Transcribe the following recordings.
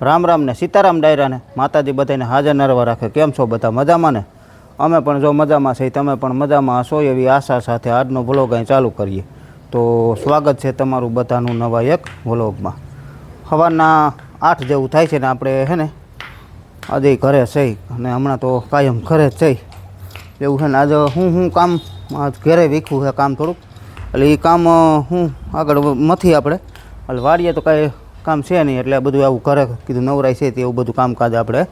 રામ રામ ને સીતારામ ડાયરાને માતાજી બધાને હાજર નરવા રાખે. કેમ છો બધા? મજામાં ને? અમે પણ જો મજામાં છે તમે પણ મજામાં હશો એવી આશા સાથે આજનો વ્લોગ અહીં ચાલુ કરીએ. તો સ્વાગત છે તમારું બધાનું નવા એક વ્લોગમાં સવારના આઠ જેવું થાય છે ને આપણે હે ને? આજે ઘરે છે અને હમણાં તો કાયમ ઘરે જ છે. એવું છે ને આજે હું હું કામ ઘેરે ઘરે વીખું છે કામ થોડુંક. એટલે એ કામ હું આગળ નથી આપણે. એટલે વાડીએ તો કાંઈ કામ છે નહીં, એટલે બધું આવું ઘરે કીધું નવરાય છે તે એવું બધું કામકાજ આપણે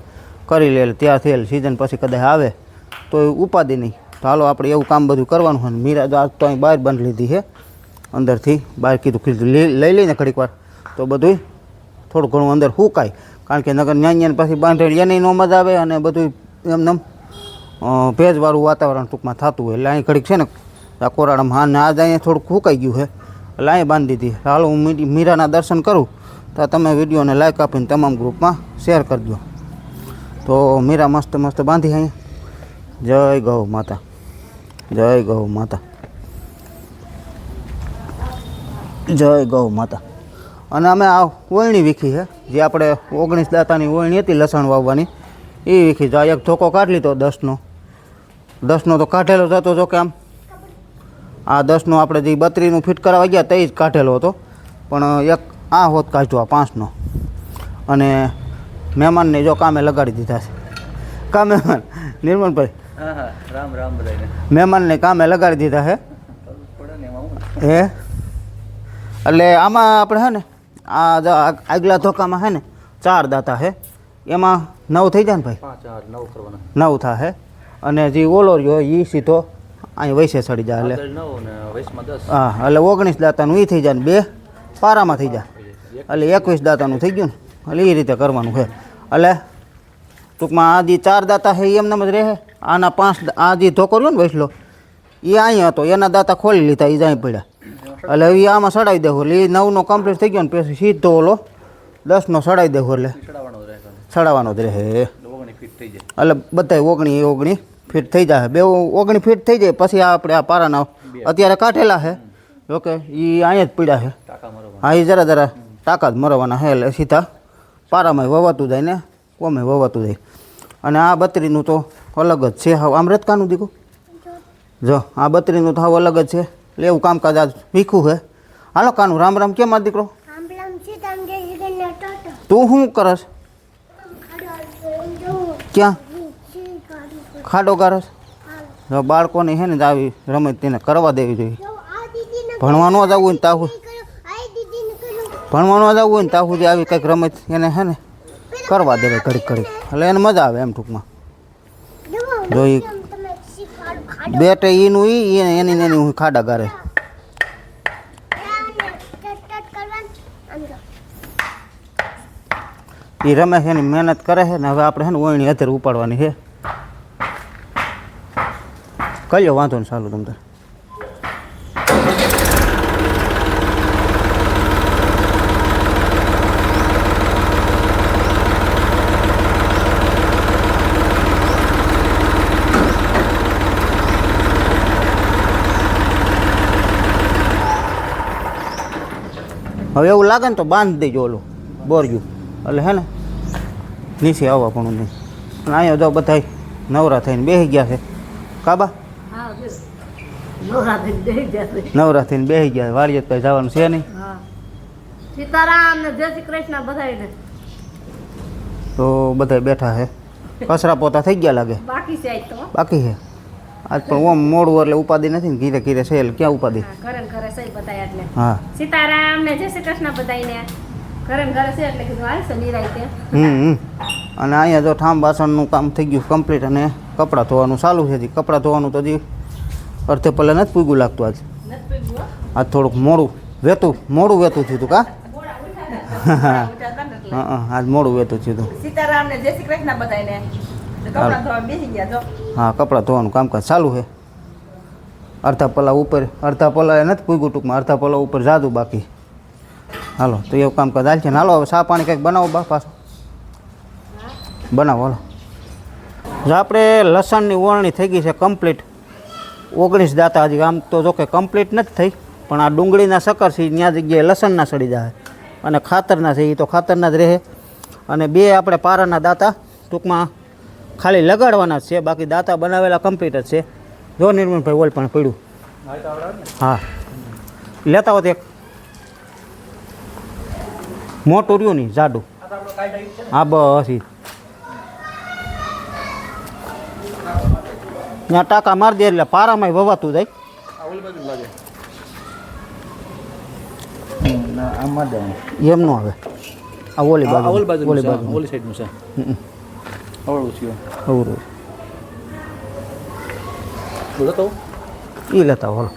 કરી લે ત્યાં થયેલ સિઝન પછી કદાચ આવે, તો એ ઉપાધિ નહીં. તો હાલો આપણે એવું કામ બધું કરવાનું હોય મીરા આજ તો અહીં બહાર બંધ લીધી છે, અંદરથી બહાર કીધું કીધું લઈ લઈ લઈને ઘડીક વાર. તો બધું થોડું ઘણું અંદર હુકાય, કારણ કે નગર ન્યાન પછી બાંધેલ એને નો મજા આવે અને બધું એમને ભેજવાળું વાતાવરણ ટૂંકમાં થતું હોય. એટલે અહીં ઘડીક છે ને, આ કોરાડામાં હા ને આજ અહીંયા થોડુંક હુકાઈ ગયું છે. એટલે અહીં બાંધી દીધી. હાલો હું મીરાના દર્શન કરું તો તમે વિડીયોને લાઈક આપીને તમામ ગ્રુપમાં શેર કરજો. તો મીરા મસ્ત મસ્ત બાંધી અહીંયા જય ગૌ માતા. જય ગૌ માતા. જય ગૌ માતા. અને અમે આ ઓયણી વીખી છે જે આપણે ઓગણીસ દાતાની ઓયણી હતી લસણ વાવવાની, એ વીખી જો એક ધોકો કાઢ લીધો દસનો. દસનો તો કાઢેલો જ હતો જો કે આમ. આ દસનો આપણે જે બત્રીનું ફિટ કરાવવા ગયા તે જ કાઢેલો હતો. પણ એક આ હોત કાઢજો આ પાંચનો. અને મહેમાનને જો કામે લગાડી દીધા છે. કા મહેમાન નિર્મલભાઈ. હા હા રામ રામ મહેમાનને કામે લગાડી દીધા છે હું? હે? એટલે આમાં આપણે હે ને આ આગલા ધોકામાં છે ને ચાર દાતા છે એમાં નવ થઈ જાય ને ભાઈ નવ હે. થાય અને જે ઓલો રહ્યો એ સીધો અહીં વૈસે સડી જાય એટલે હા એટલે ઓગણીસ દાતાનું એ થઈ જાય ને બે પારામાં થઈ જાય એટલે એકવીસ દાતાનું થઈ ગયું ને? એટલે એ રીતે કરવાનું છે. એટલે ટૂંકમાં આ જે ચાર દાતા છે એ એમને જ રહે. આના પાંચ દા- આ જે ધોકો રહ્યો ને વૈસલો એ અહીં હતો એના દાતા ખોલી લીધા એ જ અહીં પડ્યા એટલે એ આમાં સડાવી દેવું એટલે એ નવનો કમ્પ્લીટ થઈ ગયો ને પછી સીધો ઓલો દસનો સડાવી દેવું એટલે ચડાવવાનો રહે ખાલી. સડાવવાનો જ રહે. એટલે ઓગણી ફીટ થઈ જાય. એટલે બધા ઓગણી ઓગણી ફીટ થઈ જાય. બે ઓગણી ફીટ થઈ જાય પછી આ આપણે આ પારાના અત્યારે કાઢેલા છે. ઓકે એ અહીંયા જ પીડ્યા છે. ટાંકા મારવા હા એ જરા જરા તાકાત મરવાના છે એટલે સીધા. પારામાં વવાતું જાય ને કોમે વવાતું જાય. અને આ બત્રીનું તો અલગ જ છે હવે. આમ રતકાનું દીકું? જો આ બત્રીનું તો હવે અલગ જ છે. એવું કામકાજ આજ ભીખું છે હાલો કાનું રામ રામ કેમ આ દીકરો? તું શું કરસ? ક્યાં? ખાડો ગારસ જો બાળકોને હે ને આવી રમત તેને કરવા દેવી જોઈએ. ભણવા ન આવું ને તાહુ ભણવા જ આવવું હોય ને ત્યાં સુધી આવી કંઈક રમત એને છે ને કરવા દે ઘડીક ઘડીક. એટલે એને મજા આવે એમ ટૂંકમાં. જો એ બેટે એનું એ એની એની હું ખાડા ગારે. એ રમે છે એની મહેનત કરે છે ને હવે આપણે છે ને ઓયણી અત્યારે ઉપાડવાની છે. કયો વાંધો ને ચાલુ તમ હવે એવું લાગે ને તો બાંધી દેજો ઓલું બોરજું. એટલે હે ને નીચે આવવા પણ નહીં અને અહીંયા જો બધા નવરા થઈને બેસી ગયા છે. કાબા? નવરા થઈને બેસી ગયા વાળીએ તો કઈ જવાનું છે નહીં. સીતારામ ને જય શ્રી કૃષ્ણ બધાને તો બધા બેઠા છે. કચરા પોતા થઈ ગયા લાગે? બાકી છે આજ તો. બાકી છે? આજ પણ ઓમ મોડું એટલે ઉપાધિ નથી ને ઘીરે ઘીરે છે એટલે ક્યાં ઉપાધિ હા, ઘરે ઘરે સહી બતાય એટલે. હા. સીતારામ ને જય શ્રી કૃષ્ણ બતાઈને ઘરે ઘરે છે એટલે કીધું હાલશે નિરાય તે. હમ. અને અહીંયા જો ઠામ વાસણનું કામ થઈ ગયું કમ્પ્લીટ અને કપડાં ધોવાનું ચાલુ છે હજી. કપડાં ધોવાનું તો હજી અર્થે પલ્લે નથી પૂગ્યું લાગતું આજ. આજ થોડુંક મોડું વેતું મોડું વેતું થયું હતું કા હા હા, આજ મોડું વેતું થયું હતું સીતારામ ને જય શ્રી કૃષ્ણ બધાને કપડા ધોવા બેસી ગયા હા કપડાં ધોવાનું કામકાજ ચાલુ છે. અડધા પલા ઉપર અડધા પલા નથી પૂગ્યું ટૂંકમાં અડધા પલા ઉપર જાદુ બાકી. હાલો તો એવું કામકાજ હાલ છે ને. હાલો હવે ચા પાણી કંઈક બનાવો બા પાછું. બનાવો હાલો. જો આપણે લસણની ઓળણી થઈ ગઈ છે કમ્પ્લીટ ઓગણીસ દાતા હજી આમ તો જો કે કમ્પ્લીટ નથી થઈ પણ આ ડુંગળીના શકર છે ત્યાં જગ્યાએ લસણના સડી જાય. અને ખાતરના છે એ તો ખાતરના જ રહે. અને બે આપણે પારાના દાંતા ટૂંકમાં ખાલી લગાડવાના છે બાકી દાંતા બનાવેલા કમ્પ્લીટ જ છે. જો નિર્મલભાઈ ઓલ પણ પડ્યું. હા. લેતા હોત એક. મોટું રહ્યું નહીં જાડું. હા બસ. ત્યાં ટાંકા મારી દે એટલે પારામાં વવાતું જાય. એમ નો આવે. આ ઓલી બાજુ ઓલી બાજુ ઓલી બાજુ ઓલી સાઈડનું છે. અવળું તો એ લેતા હોલો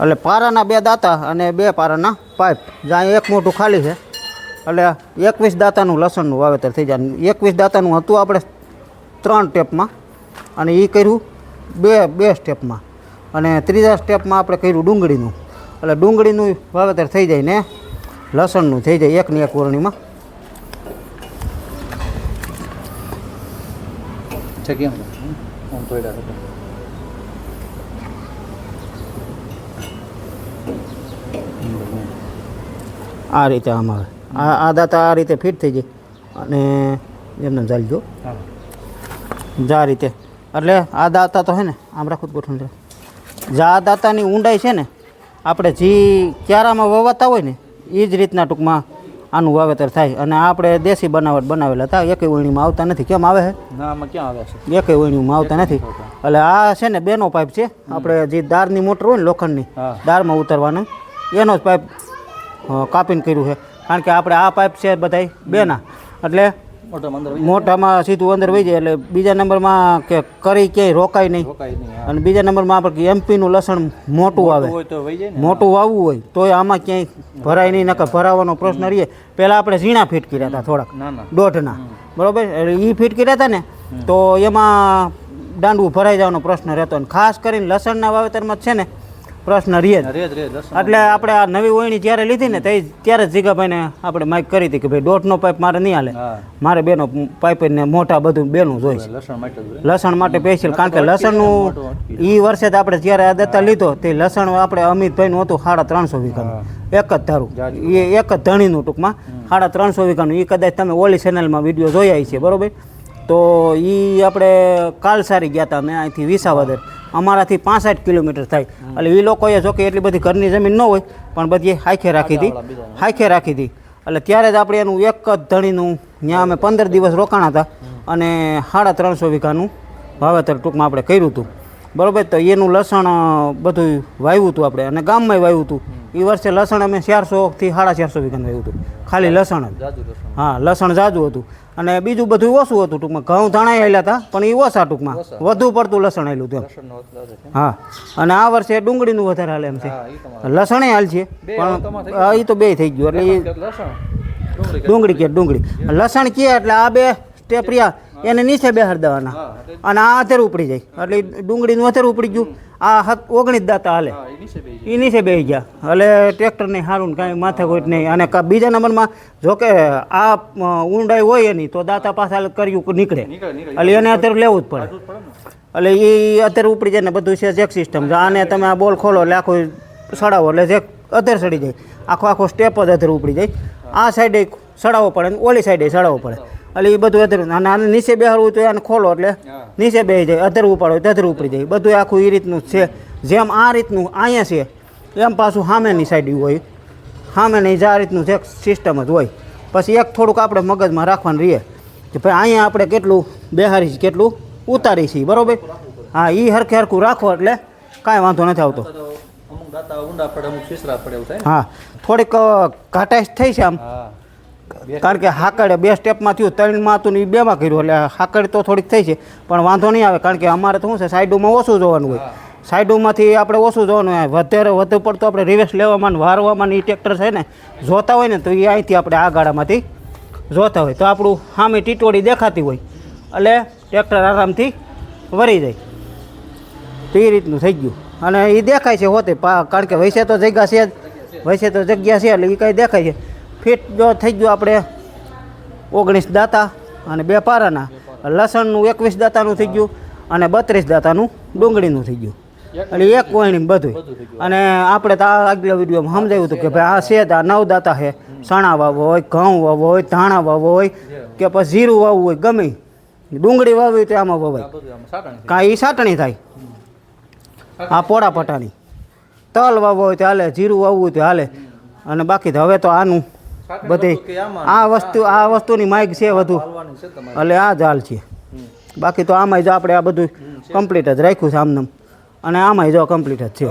એટલે પારાના બે દાંતા અને બે પારાના પાઇપ. જ્યાં એક મોટું ખાલી છે. એટલે એકવીસ દાંતાનું લસણનું વાવેતર થઈ જાય. એકવીસ દાંતાનું હતું આપણે ત્રણ સ્ટેપમાં. અને એ કર્યું બે બે સ્ટેપમાં. અને ત્રીજા સ્ટેપમાં આપણે કર્યું ડુંગળીનું. એટલે ડુંગળીનું વાવેતર થઈ જાય ને લસણનું થઈ જાય એકની એક ઓરણીમાં. કેમ આમ તો એડા આ રીતે આમ આવે આ આ દાતા આ રીતે ફિટ થઈ જાય. અને એમને ચાલજો જા. રીતે. એટલે આ દાતા તો હે ને, આમ રાખું ગોઠવણ. જા દાતાની ઊંડાઈ છે ને, આપણે જે ક્યારામાં વવાતા હોય ને, એ જ રીતના ટૂંકમાં આનું વાવેતર થાય અને આપણે દેશી બનાવટ બનાવેલા હતા એકે વણીમાં આવતા નથી. કેમ આવે છે? ના આમાં ક્યાં આવે છે? એકેય વણીમાં આવતા નથી. એટલે આ છે ને બેનો પાઇપ છે. આપણે જે દારની મોટર હોય ને લોખંડની. દારમાં ઉતરવાનું એનો જ પાઇપ કાપીને કર્યું છે. કારણ કે આપણે આ પાઇપ છે બધાય બેના. એટલે મોટામાં સીધું અંદર વહી જાય એટલે બીજા નંબરમાં કે કરી ક્યાંય રોકાય નહીં. અને બીજા નંબરમાં આપણે એમપીનું લસણ મોટું આવે. તો મોટું વાવવું હોય તોય આમાં ક્યાંય ભરાય નહીં નકર ભરાવાનો પ્રશ્ન રહીએ. પહેલાં આપણે ઝીણા ફીટ કર્યા હતા થોડાક દોઢના. બરોબર? એટલે એ ફીટ કર્યા હતા ને તો એમાં દાંડવું ભરાઈ જવાનો પ્રશ્ન રહેતો. અને ખાસ કરીને લસણના વાવેતરમાં છે ને પ્રશ્ન રહે એટલે આપણે આ નવી ઓયણી જ્યારે લીધી ને તે ત્યારે જ જીગાભાઈને આપણે માઇક કરી હતી કે ભાઈ દોઢનો પાઇપ મારે નહીં હાલે. મારે બેનો પાઇપ ને મોટા બધું બેનું જોઈશે લસણ માટે જ લસણ માટે સ્પેશિયલ કારણ કે લસણનું એ વર્ષે જ આપણે જ્યારે આ દત્તા લીધો તે લસણ આપણે અમિતભાઈનું હતું સાડા ત્રણસો વીઘાનું. એક જ ધારું. એ એક જ ધણીનું ટૂંકમાં સાડા ત્રણસો વીઘાનું. એ કદાચ તમે ઓલી ચેનલમાં વીડિયો જોયા છે બરોબર? તો એ આપણે કાલસારી ગયા હતા મેં અહીંથી વિસાવદર. અમારાથી પાંસઠ કિલોમીટર થાય. એટલે એ લોકોએ જો કે એટલી બધી ઘરની જમીન ન હોય પણ બધી હાઈખે રાખી હતી હાઈખે રાખી હતી એટલે ત્યારે જ આપણે એનું એક જ ધણીનું ત્યાં અમે પંદર દિવસ રોકાણા હતા અને સાડા ત્રણસો વીઘાનું વાવેતર ટૂંકમાં આપણે કર્યું હતું. બરાબર? તો એનું લસણ બધું વાવ્યું હતું આપણે. અને ગામમાં વાવ્યું હતું. એ વર્ષે લસણ અમે ચારસોથી સાડા ચારસો વીઘાનું રહ્યું હતું. ખાલી લસણ જ. હા લસણ જાજુ હતું. અને બીજું બધું ઓછું હતું ટૂંકમાં. ઘઉં ધાણા આવેલા હતા પણ એ ઓછા ટૂંકમાં. વધુ પડતું લસણ આવેલું હતું હા અને આ વર્ષે ડુંગળીનું વધારે હાલે એમ છે. લસણે હાલ છે પણ એ તો બે થઈ ગયું એટલે એ ડુંગળી ડુંગળી કે ડુંગળી? લસણ કે એટલે આ બે સ્ટેપ રહ્યા એને નીચે બેહાર દેવાના. અને આ અત્યારે ઉપડી જાય. એટલે ડુંગળીનું અત્યારે ઉપડી ગયું. આ હક ઓગણીસ દાતા હાલે. એ નીચે બેસી ગયા. એટલે ટ્રેક્ટર નહીં સારું ને કાંઈ માથે કોઈ નહીં. અને બીજા નંબરમાં જો કે આ ઊંડાઈ હોય એની તો દાતા પાસે કર્યું નીકળે. એટલે એને અત્યારે લેવું જ પડે. એટલે એ અત્યારે ઉપડી જાય ને બધું છે જેક સિસ્ટમ આને તમે આ બોલ ખોલો એટલે આખું સડાવો એટલે જેક અધર સડી જાય. આખો આખો સ્ટેપ જ અધર ઉપડી જાય. આ સાઈડે સડાવવો પડે ઓલી સાઈડે સડાવવો પડે. એટલે એ બધું અધરું અને આને નીચે બેહાડવું તો આને ખોલો એટલે નીચે બેસી જાય અધર ઉપાડો તો અધર ઉપડી જાય. બધું આખું એ રીતનું જ છે. જેમ આ રીતનું અહીંયા છે એમ પાછું સામેની સાઈડ હોય. સામેની જ આ રીતનું છે સિસ્ટમ જ હોય. પછી એક થોડુંક આપણે મગજમાં રાખવાનું રહીએ. કે ભાઈ અહીંયા આપણે કેટલું બેહારી છીએ કેટલું ઉતારી છીએ બરોબર? હા એ હરખે હરખું રાખો એટલે કાંઈ વાંધો નથી આવતો. હા થોડીક ઘાટાશ થઈ છે આમ. કારણ કે હાકડે બે સ્ટેપમાં થયું ત્રણમાં હતું ને એ બેમાં કર્યું એટલે હાકડ તો થોડીક થઈ છે પણ વાંધો નહીં આવે કારણ કે અમારે તો શું છે સાઈડોમાં ઓછું જોવાનું હોય. સાઈડોમાંથી આપણે ઓછું જોવાનું હોય વધારે વધુ પડતું આપણે રિવેસ લેવામાં ને વારવામાં ને એ ટ્રેક્ટર છે ને જોતા હોય ને તો એ અહીંથી આપણે આ ગાડામાંથી જોતા હોય. તો આપણું સામે ટીટોડી દેખાતી હોય એટલે ટ્રેક્ટર આરામથી વરી જાય. તો એ રીતનું થઈ ગયું. અને એ દેખાય છે હોતે કારણ કે વૈસે તો જગ્યા છે જ વૈસે તો જગ્યા છે એટલે એ કાંઈ દેખાય છે. ફિટ જો થઈ ગયું આપણે ઓગણીસ દાતા અને બે પારાના. લસણનું એકવીસ દાતાનું થઈ ગયું અને બત્રીસ દાતાનું ડુંગળીનું થઈ ગયું. એટલે એક કોઈની બધું અને આપણે તો આગલા વિડીયોમાં સમજાવ્યું હતું કે ભાઈ આ છે આ નવ દાતા છે. ચણા વાવો હોય, ઘઉં વાવવો હોય, ધાણા વાવવો હોય કે પછી જીરું વાવવું હોય, ગમે. ડુંગળી વાવવી હોય તો આમાં વવાય. કાંઈ એ સાટણી થાય. આ પોળા પટાની તલ વાવવો હોય તો હાલે, જીરું વાવવું હોય તો હાલે. અને બાકી તો હવે તો આનું બધી. આ વસ્તુ આ વસ્તુની માઇક છે વધુ એટલે આ જ હાલ છે. બાકી તો આમાંય જો આપણે આ બધું કમ્પ્લીટ જ રાખ્યું છે આમને અને આમાંય જો કમ્પ્લીટ જ છે.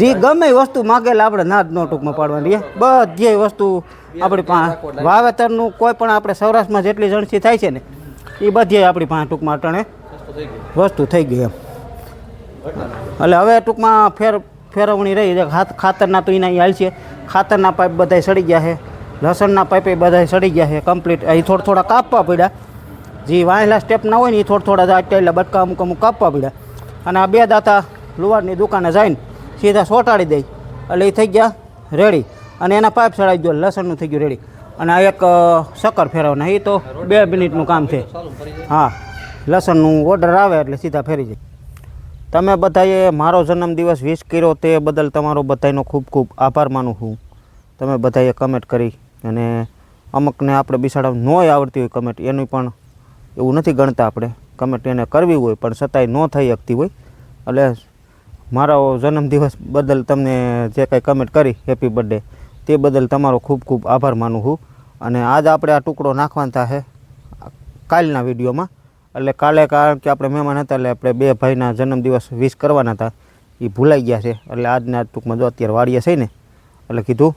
જે ગમે વસ્તુ માગેલા આપણે ના જ નો ટૂંકમાં પાડવાની. બધી વસ્તુ આપણી પાસે વાવેતરનું કોઈ પણ આપણે સૌરાષ્ટ્રમાં જેટલી જણસી થાય છે ને એ બધી આપણી પાસે ટૂંકમાં અટાણે વસ્તુ થઈ ગઈ. એમ. એટલે હવે ટૂંકમાં ફેર ફેરવણી રહી છે. ખાત, ખાતરના તો એના હાલ છે. ખાતરના પાઇપ બધાય સડી ગયા છે. લસણના પાઇપે બધાય સડી ગયા છે કમ્પ્લીટ. અહીં થોડા થોડા કાપવા પડ્યા. જે વાયેલા સ્ટેપ ના હોય ને એ થોડા થોડા અટાયેલા બટકા અમુક અમુક કાપવા પડ્યા. અને આ બે દાતા લુવારની દુકાને જઈને સીધા સોટાડી દઈ એટલે એ થઈ ગયા રેડી અને એના પાઇપ સડાઈ ગયો. લસણનું થઈ ગયું રેડી અને આ એક શક્કર ફેરવવાના. એ તો બે મિનિટનું કામ છે. હા. લસણનું ઓર્ડર આવે એટલે સીધા ફેરી જાય. તમે બધાએ મારો જન્મદિવસ વિશ કર્યો તે બદલ તમારો બધાનો ખૂબ ખૂબ આભાર માનું છું. તમે બધાએ કમેન્ટ કરી અને અમુકને આપણે બિસાડા નોય આવડતી હોય કમેન્ટ, એનું પણ એવું નથી ગણતા આપણે. કમેન્ટ એને કરવી હોય પણ છતાંય ન થઈ શકતી હોય. એટલે મારો જન્મદિવસ બદલ તમને જે કાંઈ કમેન્ટ કરી, હેપી બર્થડે, તે બદલ તમારો ખૂબ ખૂબ આભાર માનું છું. અને આજ આપણે આ ટુકડો નાખવાના છે. કાલના વિડીયોમાં એટલે કાલે કારણ કે આપણે મહેમાન હતા એટલે આપણે બે ભાઈના જન્મદિવસ વિશ કરવાના હતા. એ ભૂલાઈ ગયા છે. એટલે આજના ટૂંકમાં જો અત્યારે વાડીએ છે ને, એટલે કીધું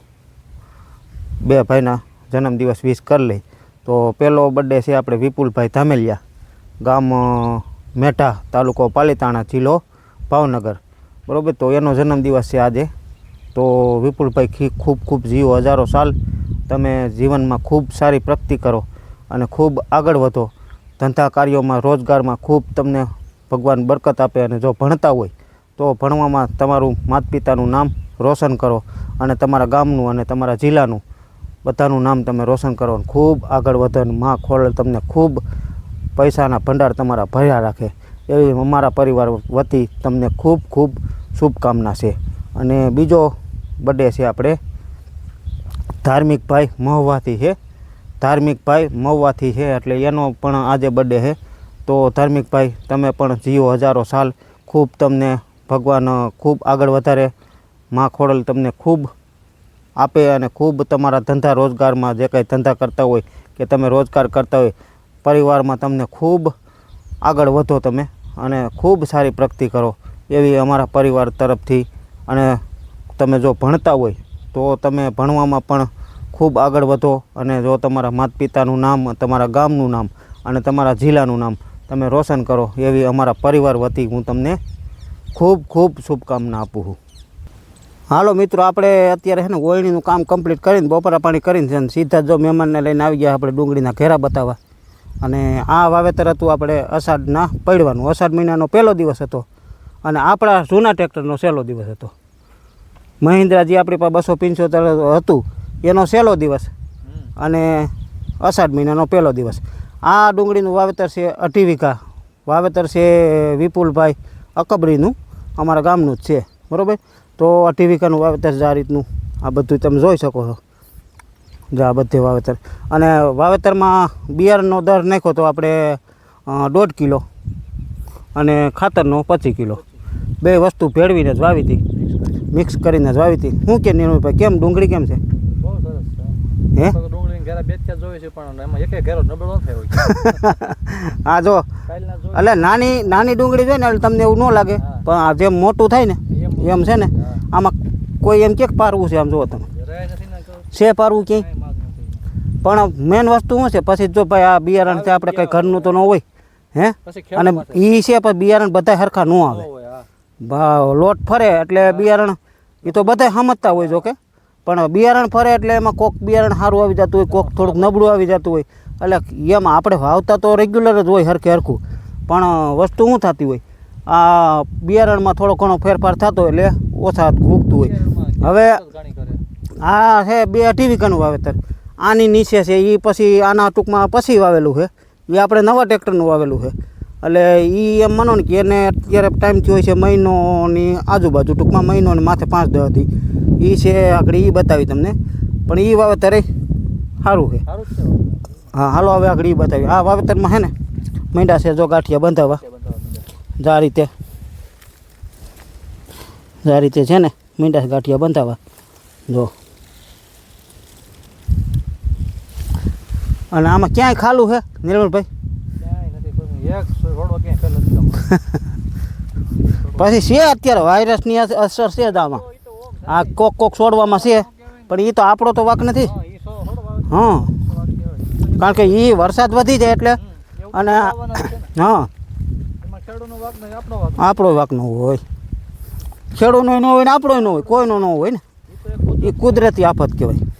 બે ભાઈના જન્મદિવસ વિશ કરી લઈ. તો પહેલો બર્થડે છે આપણે વિપુલભાઈ ધામેલિયા, ગામ મેઠા તાલુકો પાલીતાણા જિલ્લો ભાવનગર. બરાબર? તો એનો જન્મદિવસ છે આજે. તો વિપુલભાઈ ખી- ખૂબ ખૂબ જીવો હજારો સાલ. તમે જીવનમાં ખૂબ સારી પ્રગતિ કરો અને ખૂબ આગળ વધો. ધંધા કાર્યોમાં, રોજગારમાં ખૂબ તમને ભગવાન બરકત આપે અને જો ભણતા હોય, તો ભણવામાં તમારું માતા પિતાનું નામ રોશન કરો અને તમારા ગામનું અને તમારા જિલ્લાનું બધાનું નામ તમે રોશન કરો અને ખૂબ આગળ વધો અને માં ખોળ તમને ખૂબ પૈસાના ભંડાર તમારા ભર્યા રાખે. એવી અમારા પરિવાર વતી તમને ખૂબ ખૂબ શુભકામના છે. અને બીજો બર્થડે છે આપણે ધાર્મિક ભાઈ મહુવાથી છે. ધાર્મિક ભાઈ મહુવાથી છે, એટલે એનો પણ આજે બર્થડે છે. તો ધાર્મિક ભાઈ તમે પણ જીવો હજારો સાલ. ખૂબ તમને ભગવાન, ખૂબ આગળ વધારે. માં ખોડલ તમને ખૂબ આપે અને ખૂબ તમારા ધંધા રોજગારમાં જે કંઈ ધંધા કરતા હોય કે તમે રોજગાર કરતા હોય, પરિવારમાં તમને ખૂબ આગળ વધો તમે અને ખૂબ સારી પ્રગતિ કરો એવી અમારા પરિવાર તરફથી. અને તમે જો ભણતા હોય તો તમે ભણવામાં પણ ખૂબ આગળ વધો અને જો તમારા માતા પિતાનું નામ, તમારા ગામનું નામ અને તમારા જિલ્લાનું નામ તમે રોશન કરો, એવી અમારા પરિવાર વતી હું તમને ખૂબ ખૂબ શુભકામના આપું છું. હાલો મિત્રો, આપણે અત્યારે છે ને ઓયણીનું કામ કમ્પ્લીટ કરીને બપોરા પાણી કરીને સીધા જો મહેમાનને લઈને આવી ગયા આપણે ડુંગળીના ઘેરા બતાવવા. અને આ વાવેતર હતું આપણે અષાઢના પડવાનું. અષાઢ મહિનાનો પહેલો દિવસ હતો અને આપણા જૂના ટ્રેક્ટરનો સહેલો દિવસ હતો. મહિન્દ્રાજી આપણી પાસે બસો પંચોતેર હતું. એનો સહેલો દિવસ અને અષાઢ મહિનાનો પહેલો દિવસ. આ ડુંગળીનું વાવેતર છે અઢી વીઘા વાવેતર છે વિપુલભાઈ અકબરીનું અમારા ગામનું જ છે. બરાબર? તો અઢી વીઘાનું વાવેતર જ આ રીતનું. આ બધું તમે જોઈ શકો છો. જો આ બધે વાવેતર. અને વાવેતરમાં બિયારણનો દર નાખ્યો તો આપણે દોઢ કિલો અને ખાતરનો પચીસ કિલો. બે વસ્તુ ભેળવીને જ વાવી હતી. મિક્સ કરીને જ વાવી હતી. શું કે નિર્મલભાઈ કેમ ડુંગળી કેમ છે? હે? ઘેરા બે જ ચાર છે પણ એમાં એકે ઘેરો નબળો થયો હોય જો. એટલે નાની નાની ડુંગળી જોઈએ ને એટલે તમને એવું ન લાગે. પણ આ જેમ મોટું થાય ને એમ છે ને આમાં કોઈ એમ ક્યાંક પારવું છે આમ જુઓ તમે. છે પારવું ક્યાંય? પણ મેન વસ્તુ શું છે? પછી જો ભાઈ આ બિયારણ છે આપણે કંઈ ઘરનું તો ન હોય હે? અને એ છે પણ બિયારણ બધા સરખા ન આવે. લોટ ફરે એટલે બિયારણ એ તો બધા સમજતા હોય જો કે. પણ બિયારણ ફરે એટલે એમાં કોક બિયારણ સારું આવી જતું હોય કોક થોડુંક નબળું આવી જતું હોય. એટલે એમાં આપણે વાવતા તો રેગ્યુલર જ હોય હરખે હરખું. પણ વસ્તુ શું થતી હોય? આ બિયારણમાં થોડો ઘણો ફેરફાર થતો હોય એટલે ઓછા ઉગતું હોય. હવે આ છે બે અઢી વીઘાનું વાવેતર. આની નીચે છે એ પછી આના ટૂંકમાં પછી વાવેલું છે. એ આપણે નવા ટ્રેક્ટરનું વાવેલું છે. એટલે એ એમ માનો ને કે એને અત્યારે ટાઈમ થયો છે મહિનોની આજુબાજુ ટૂંકમાં મહિનોની માથે પાંચ દહ હતી. એ છે આગળ એ બતાવી તમને. પણ એ વાવેતર સારું છે. છે. હા હાલો હવે આગળ એ બતાવી. આ વાવેતરમાં હે ને મીંડા છે જો ગાંઠિયા બંધાવા. જો આ રીતે. જા રીતે છે ને મીંડા ગાંઠિયા બંધાવા. જો. અને આમાં ક્યાંય ખાલું છે નિર્મલભાઈ ક્યાંય નથી કોઈ એક છોડવા ક્યાંય ફેલ નથી આમાં. પછી છે અત્યારે વાયરસની અસ- અસર છે જ આમાં. આ કોક કોક છોડવામાં છે પણ એ તો આપણો તો વાક નથી. હા. કારણ કે એ વરસાદ વધી જાય એટલે અને. હા. આપણો વાક ન હોય. ખેડૂતનો ન હોય ને આપણો ન હોય કોઈનો ન હોય ને. એ કુદરતી આફત કહેવાય.